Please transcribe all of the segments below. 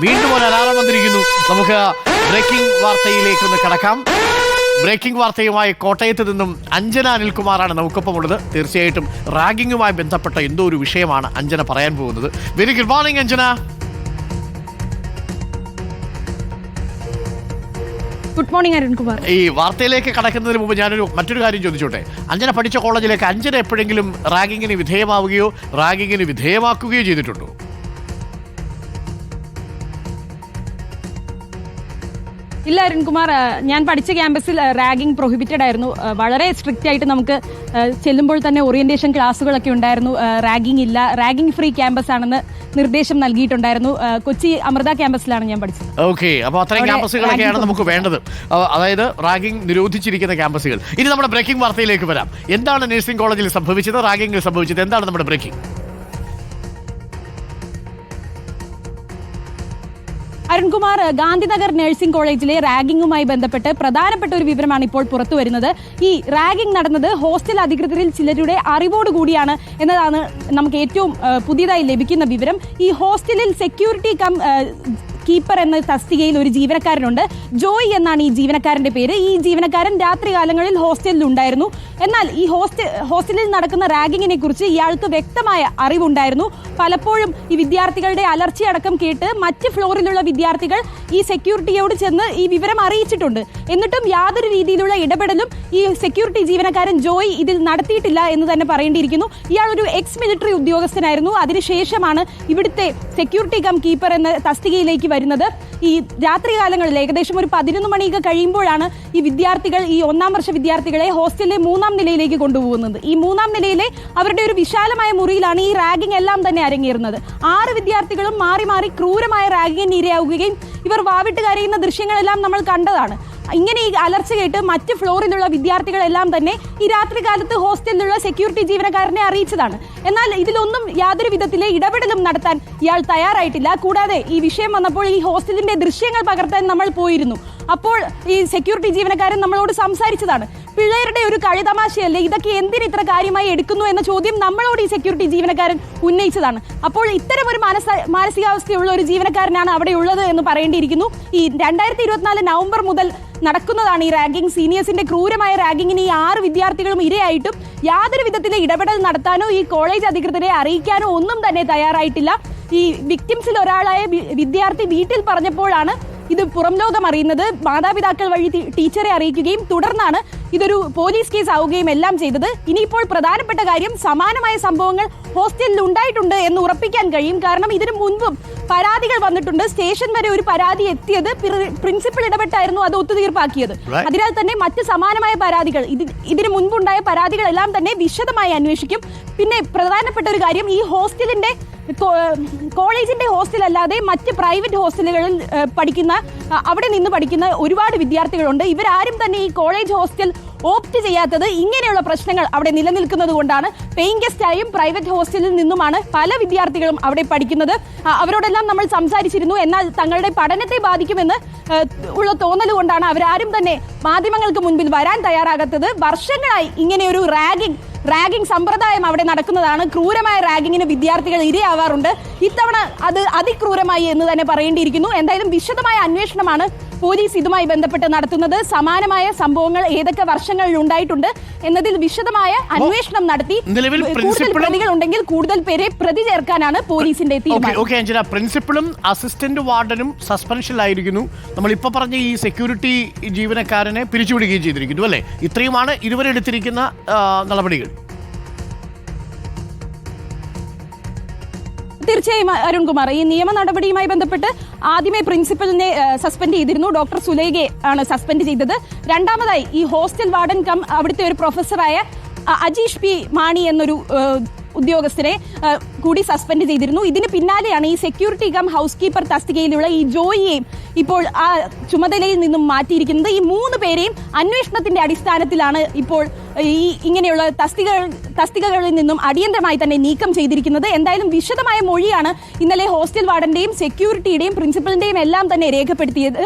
വീണ്ടും ഒരു അലാറം വന്നിരിക്കുന്നു. നമുക്ക് ബ്രേക്കിംഗ് വാർത്തയിലേക്ക് ഒന്ന് കടക്കാം. ബ്രേക്കിംഗ് വാർത്തയുമായി കോട്ടയത്ത് നിന്നും അഞ്ജന അനിൽകുമാറാണ് നമുക്കൊപ്പം ഉള്ളത്. തീർച്ചയായിട്ടും റാഗിങ്ങുമായി ബന്ധപ്പെട്ട എന്തോ ഒരു വിഷയമാണ് അഞ്ജന പറയാൻ പോകുന്നത്. Very good morning Anjana. Good morning Arunkumar ഈ വാർത്തയിലേക്ക് കടക്കുന്നതിന് മുമ്പ് ഞാനൊരു മറ്റൊരു കാര്യം ചോദിച്ചോട്ടെ? അഞ്ജന പഠിച്ച കോളേജിലേക്ക് അഞ്ജന എപ്പോഴെങ്കിലും റാഗിങ്ങിന് വിധേയമാവുകയോ റാഗിങ്ങിന് വിധേയമാക്കുകയോ ചെയ്തിട്ടുണ്ടോ? ഇല്ല അരുൺകുമാർ ഞാൻ പഠിച്ച ക്യാമ്പസിൽ റാഗിംഗ് പ്രൊഹിബിറ്റഡ് ആയിരുന്നു. വളരെ സ്ട്രിക്റ്റ് ആയിട്ട് നമുക്ക് ചെല്ലുമ്പോൾ തന്നെ ഓറിയന്റേഷൻ ക്ലാസ്സുകളൊക്കെ ഉണ്ടായിരുന്നു. റാഗിംഗ് ഇല്ല. റാഗിംഗ് ഫ്രീ ക്യാമ്പസ് ആണെന്ന് നിർദ്ദേശം നൽകിയിട്ടുണ്ടായിരുന്നു. കൊച്ചി അമൃത ക്യാമ്പസിലാണ് ഞാൻ പഠിച്ചത്. ഓക്കെ അപ്പോൾ അത്രയും ക്യാമ്പസുകളൊക്കെയാണ് നമുക്ക് വേണ്ടത്. അതായത് റാഗിംഗ് നിരോധിച്ചിരിക്കുന്ന ക്യാമ്പസുകൾ. ഇനി നമ്മുടെ ബ്രേക്കിംഗ് വാർത്തയിലേക്ക് വരാം. എന്താണ് നഴ്സിംഗ് കോളേജിൽ സംഭവിച്ചത്? റാഗിംഗിൽ സംഭവിച്ചത്. എന്താണ് നമ്മുടെ ബ്രേക്കിംഗ് അരുൺകുമാർ ഗാന്ധിനഗർ നഴ്സിംഗ് കോളേജിലെ റാഗിംഗുമായി ബന്ധപ്പെട്ട് പ്രധാനപ്പെട്ട ഒരു വിവരമാണ് ഇപ്പോൾ പുറത്തു വരുന്നത്. ഈ റാഗിംഗ് നടന്നത് ഹോസ്റ്റൽ അധികൃതരിൽ ചിലരുടെ അറിവോടുകൂടിയാണ് എന്നതാണ് നമുക്ക് ഏറ്റവും പുതിയതായി ലഭിക്കുന്ന വിവരം. ഈ ഹോസ്റ്റലിൽ സെക്യൂരിറ്റി കം കീപ്പർ എന്ന തസ്തികയിൽ ഒരു ജീവനക്കാരനുണ്ട്. ജോയ് എന്നാണ് ഈ ജീവനക്കാരന്റെ പേര്. ഈ ജീവനക്കാരൻ രാത്രികാലങ്ങളിൽ ഹോസ്റ്റലിൽ ഉണ്ടായിരുന്നു എന്നാൽ ഈ ഹോസ്റ്റൽ ഹോസ്റ്റലിൽ നടക്കുന്ന റാഗിങ്ങിനെ കുറിച്ച് ഇയാൾക്ക് വ്യക്തമായ അറിവുണ്ടായിരുന്നു. പലപ്പോഴും ഈ വിദ്യാർത്ഥികളുടെ അലർച്ചയടക്കം കേട്ട് മറ്റ് ഫ്ലോറിലുള്ള വിദ്യാർത്ഥികൾ ഈ സെക്യൂരിറ്റിയോട് ചെന്ന് ഈ വിവരം അറിയിച്ചിട്ടുണ്ട്. എന്നിട്ടും യാതൊരു രീതിയിലുള്ള ഇടപെടലും ഈ സെക്യൂരിറ്റി ജീവനക്കാരൻ ജോയ് ഇതിൽ നടത്തിയിട്ടില്ല എന്ന് തന്നെ പറയേണ്ടിയിരിക്കുന്നു. ഇയാൾ ഒരു എക്സ് മിലിറ്ററി ഉദ്യോഗസ്ഥനായിരുന്നു. അതിനുശേഷമാണ് ഇവിടുത്തെ സെക്യൂരിറ്റി കം കീപ്പർ എന്ന തസ്തികയിലേക്ക് വരുന്നത്. ഈ രാത്രി കാലങ്ങളിൽ ഏകദേശം ഒരു പതിനൊന്ന് മണിയൊക്കെ കഴിയുമ്പോഴാണ് ഈ വിദ്യാർത്ഥികൾ ഈ ഒന്നാം വർഷ വിദ്യാർത്ഥികളെ ഹോസ്റ്റലിലെ മൂന്നാം നിലയിലേക്ക് കൊണ്ടുപോകുന്നത്. ഈ മൂന്നാം നിലയിലെ അവരുടെ ഒരു വിശാലമായ മുറിയിലാണ് ഈ റാഗിംഗ് എല്ലാം തന്നെ അരങ്ങേറുന്നത്. ആറ് വിദ്യാർത്ഥികളും മാറി മാറി ക്രൂരമായ റാഗിങ്ങിന് ഇരയാവുകയും ഇവർ വാവിട്ട് കരയുന്ന ദൃശ്യങ്ങളെല്ലാം നമ്മൾ കണ്ടതാണ്. ഇങ്ങനെ ഈ അലർച്ച കേട്ട് മറ്റ് ഫ്ലോറിലുള്ള വിദ്യാർത്ഥികളെല്ലാം തന്നെ ഈ രാത്രികാലത്ത് ഹോസ്റ്റലിലുള്ള സെക്യൂരിറ്റി ജീവനക്കാരനെ അറിയിച്ചതാണ്. എന്നാൽ ഇതിലൊന്നും യാതൊരു വിധത്തിലെ ഇടപെടലും നടത്താൻ ഇയാൾ തയ്യാറായിട്ടില്ല. കൂടാതെ ഈ വിഷയം വന്നപ്പോൾ ഈ ഹോസ്റ്റലിന്റെ ദൃശ്യങ്ങൾ പകർത്താൻ നമ്മൾ പോയിരുന്നു. അപ്പോൾ ഈ സെക്യൂരിറ്റി ജീവനക്കാരൻ നമ്മളോട് സംസാരിച്ചതാണ്. പിള്ളേരുടെ ഒരു കളിതമാശയല്ലേ? ഇതൊക്കെ എന്തിന് ഇത്ര കാര്യമായി എടുക്കുന്നു എന്ന ചോദ്യം നമ്മളോട് ഈ സെക്യൂരിറ്റി ജീവനക്കാരൻ ഉന്നയിച്ചതാണ്. അപ്പോൾ ഇത്തരം ഒരു മാനസ മാനസികാവസ്ഥയുള്ള ഒരു ജീവനക്കാരനാണ് അവിടെ ഉള്ളത് എന്ന് പറയേണ്ടിയിരിക്കുന്നു. ഈ രണ്ടായിരത്തി ഇരുപത്തിനാല് നവംബർ മുതൽ നടക്കുന്നതാണ് ഈ റാഗിംഗ്. സീനിയേഴ്സിന്റെ ക്രൂരമായ റാഗിങ്ങിന് ഈ ആറ് വിദ്യാർത്ഥികളും ഇരയായിട്ടും യാതൊരു വിധത്തിലെ ഇടപെടൽ നടത്താനോ ഈ കോളേജ് അധികൃതരെ അറിയിക്കാനോ ഒന്നും തന്നെ തയ്യാറായിട്ടില്ല. ഈ വിക്ടിംസിൽ ഒരാളായ വിദ്യാർത്ഥി വീട്ടിൽ പറഞ്ഞപ്പോഴാണ് ഇത് പുറം ലോകം അറിയുന്നത് മാതാപിതാക്കൾ വഴി ടീച്ചറെ അറിയിക്കുകയും തുടർന്നാണ് ഇതൊരു പോലീസ് കേസ് ആവുകയും എല്ലാം ചെയ്തത്. ഇനിയിപ്പോൾ പ്രധാനപ്പെട്ട കാര്യം സമാനമായ സംഭവങ്ങൾ ഹോസ്റ്റലിൽ ഉണ്ടായിട്ടുണ്ട് എന്ന് ഉറപ്പിക്കാൻ കഴിയും. കാരണം ഇതിനു മുൻപും പരാതികൾ വന്നിട്ടുണ്ട്. സ്റ്റേഷൻ വരെ ഒരു പരാതി എത്തിയത് പ്രി- പ്രിൻസിപ്പൽ ഇടപെട്ടായിരുന്നു അത് ഒത്തുതീർപ്പാക്കിയത്. അതിനാൽ തന്നെ മറ്റ് സമാനമായ പരാതികൾ ഇത് ഇതിനു മുൻപുണ്ടായ പരാതികളെല്ലാം തന്നെ വിശദമായി അന്വേഷിക്കും. പിന്നെ പ്രധാനപ്പെട്ട ഒരു കാര്യം ഈ ഹോസ്റ്റലിന്റെ കോളേജിന്റെ ഹോസ്റ്റൽ അല്ലാതെ മറ്റ് പ്രൈവറ്റ് ഹോസ്റ്റലുകളിൽ പഠിക്കുന്ന അവിടെ നിന്ന് പഠിക്കുന്ന ഒരുപാട് വിദ്യാർത്ഥികളുണ്ട്. ഇവരാരും തന്നെ ഈ കോളേജ് ഹോസ്റ്റൽ ഓപ്റ്റ് ചെയ്യാത്തത് ഇങ്ങനെയുള്ള പ്രശ്നങ്ങൾ അവിടെ നിലനിൽക്കുന്നത് കൊണ്ടാണ്. പെയിങ് ഗസ്റ്റായും പ്രൈവറ്റ് ഹോസ്റ്റലിൽ നിന്നുമാണ് പല വിദ്യാർത്ഥികളും അവിടെ പഠിക്കുന്നത്. അവരോടെല്ലാം നമ്മൾ സംസാരിച്ചിരുന്നു. എന്നാൽ തങ്ങളുടെ പഠനത്തെ ബാധിക്കുമെന്ന് ഉള്ള തോന്നൽ കൊണ്ടാണ് അവരാരും തന്നെ മാധ്യമങ്ങൾക്ക് മുൻപിൽ വരാൻ തയ്യാറാകാത്തത്. വർഷങ്ങളായി ഇങ്ങനെയൊരു റാഗിംഗ് റാഗിംഗ് സമ്പ്രദായം അവിടെ നടക്കുന്നതാണ്. ക്രൂരമായ റാഗിങ്ങിന് വിദ്യാർത്ഥികൾ ഇരയാവാറുണ്ട്. ഇത്തവണ അത് അതിക്രൂരമായി എന്ന് തന്നെ പറയേണ്ടിയിരിക്കുന്നു. എന്തായാലും വിശദമായ അന്വേഷണമാണ് പോലീസ് ഇതുമായി ബന്ധപ്പെട്ട് നടത്തുന്നത്. സമാനമായ സംഭവങ്ങൾ ഏതൊക്കെ വർഷങ്ങളിൽ ഉണ്ടായിട്ടുണ്ട് എന്നതിൽ വിശദമായ അന്വേഷണം നടത്തി. കൂടുതൽ പ്രതികൾ ഉണ്ടെങ്കിൽ കൂടുതൽ പേരെ പ്രതി ചേർക്കാനാണ് പോലീസിന്റെ തീരുമാനം. പ്രിൻസിപ്പളും അസിസ്റ്റന്റ് വാർഡനും സസ്പെൻഷനിലായിരിക്കുന്നു നമ്മൾ ഇപ്പൊ പറഞ്ഞ ഈ സെക്യൂരിറ്റി ജീവനക്കാരനെ പിരിച്ചുവിടുകയും ചെയ്തിരിക്കുന്നു അല്ലേ? ഇത്രയുമാണ് ഇതുവരെ എടുത്തിരിക്കുന്ന നടപടികൾ. തീർച്ചയായും അരുൺകുമാർ ഈ നിയമ നടപടിയുമായി ബന്ധപ്പെട്ട് ആദ്യമേ പ്രിൻസിപ്പലിനെ സസ്പെൻഡ് ചെയ്തിരുന്നു. ഡോക്ടർ സുലേഖയെ ആണ് സസ്പെൻഡ് ചെയ്തത്. രണ്ടാമതായി ഈ ഹോസ്റ്റൽ വാർഡൻ കം അവിടുത്തെ ഒരു പ്രൊഫസറായ അജീഷ് പി മാണി എന്നൊരു ഉദ്യോഗസ്ഥരെ കൂടി സസ്പെൻഡ് ചെയ്തിരുന്നു. ഇതിന് പിന്നാലെയാണ് ഈ സെക്യൂരിറ്റി കം ഹൗസ് കീപ്പർ തസ്തികയിലുള്ള ഈ ജോയിയെയും ഇപ്പോൾ ആ ചുമതലയിൽ നിന്നും മാറ്റിയിരിക്കുന്നത്. ഈ മൂന്ന് പേരെയും അന്വേഷണത്തിന്റെ അടിസ്ഥാനത്തിലാണ് ഇപ്പോൾ ഈ ഇങ്ങനെയുള്ള തസ്തികകൾ തസ്തികകളിൽ നിന്നും അടിയന്തരമായി തന്നെ നീക്കം ചെയ്തിരിക്കുന്നത്. എന്തായാലും വിശദമായ മൊഴിയാണ് ഇന്നലെ ഹോസ്റ്റൽ വാർഡന്റെയും സെക്യൂരിറ്റിയുടെയും പ്രിൻസിപ്പലിന്റെയും എല്ലാം തന്നെ രേഖപ്പെടുത്തിയത്.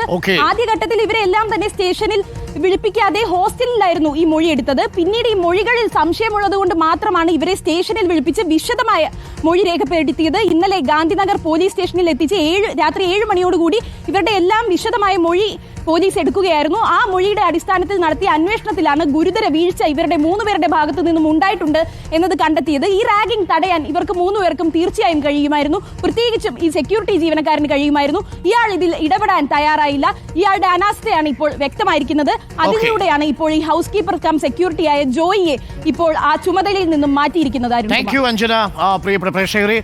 ആദ്യഘട്ടത്തിൽ ഇവരെല്ലാം തന്നെ സ്റ്റേഷനിൽ വിളിപ്പിക്കാതെ ഹോസ്റ്റലിലായിരുന്നു ഈ മൊഴി എടുത്തത് പിന്നീട് ഈ മൊഴികളിൽ സംശയമുള്ളത് കൊണ്ട് മാത്രമാണ് ഇവരെ സ്റ്റേഷനിൽ വിളിപ്പിച്ച് വിശദമായ മൊഴി രേഖപ്പെടുത്തിയത്. ഇന്നലെ ഗാന്ധിനഗർ പോലീസ് സ്റ്റേഷനിൽ എത്തിച്ച് ഏഴ് രാത്രി ഏഴ് മണിയോടുകൂടി ഇവരുടെ എല്ലാം വിശദമായ മൊഴി പോലീസ് എടുക്കുകയായിരുന്നു. ആ മൊഴിയുടെ അടിസ്ഥാനത്തിൽ നടത്തിയ അന്വേഷണത്തിലാണ് ഗുരുതര വീഴ്ച ഇവരുടെ മൂന്ന് പേരുടെ ഭാഗത്തു നിന്നും ഉണ്ടായിട്ടുണ്ട് എന്നത് കണ്ടെത്തിയത്. ഈ റാഗിംഗ് തടയാൻ ഇവർക്ക് മൂന്ന് പേർക്കും തീർച്ചയായും കഴിയുമായിരുന്നു. പ്രത്യേകിച്ചും ഈ സെക്യൂരിറ്റി ജീവനക്കാരന് കഴിയുമായിരുന്നു. ഇയാൾ ഇതിൽ ഇടപെടാൻ തയ്യാറായില്ല. ഇയാളുടെ അനാസ്ഥയാണ് ഇപ്പോൾ വ്യക്തമായിരിക്കുന്നത്. അതിലൂടെയാണ് ഇപ്പോൾ ഈ ഹൗസ് കീപ്പർ കം സെക്യൂരിറ്റി ആയ ജോയിയെ ഇപ്പോൾ ആ ചുമതലയിൽ നിന്നും മാറ്റിയിരിക്കുന്നത് അരുൺ താങ്ക് യു അഞ്ജന. ആ, പ്രിയപ്പെട്ട പ്രേക്ഷകരെ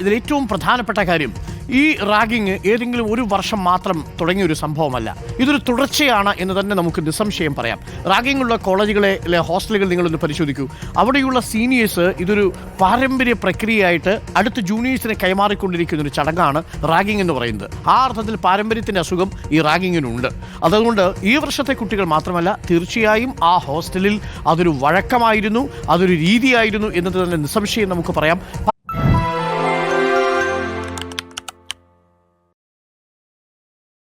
ഇതിൽ ഏറ്റവും പ്രധാനപ്പെട്ട കാര്യം ഈ റാഗിങ് ഏതെങ്കിലും ഒരു വർഷം മാത്രം തുടങ്ങിയ ഒരു സംഭവമല്ല. ഇതൊരു തുടർച്ചയാണ് എന്ന് തന്നെ നമുക്ക് നിസ്സംശയം പറയാം. റാഗിംഗ് ഉള്ള കോളേജുകളെ ഹോസ്റ്റലുകൾ നിങ്ങളൊന്ന് പരിശോധിക്കൂ. അവിടെയുള്ള സീനിയേഴ്സ് ഇതൊരു പാരമ്പര്യ പ്രക്രിയയായിട്ട് അടുത്ത ജൂനിയേഴ്സിനെ കൈമാറിക്കൊണ്ടിരിക്കുന്ന ഒരു ചടങ്ങാണ് റാഗിംഗ് എന്ന് പറയുന്നത്. ആ അർത്ഥത്തിൽ പാരമ്പര്യത്തിന്റെ അസുഖം ഈ റാഗിങ്ങിനുണ്ട്. അതുകൊണ്ട് ഈ വർഷത്തെ കുട്ടികൾ മാത്രമല്ല തീർച്ചയായും ആ ഹോസ്റ്റലിൽ അതൊരു വഴക്കമായിരുന്നു അതൊരു രീതിയായിരുന്നു എന്നത് തന്നെ നിസ്സംശയം നമുക്ക് പറയാം.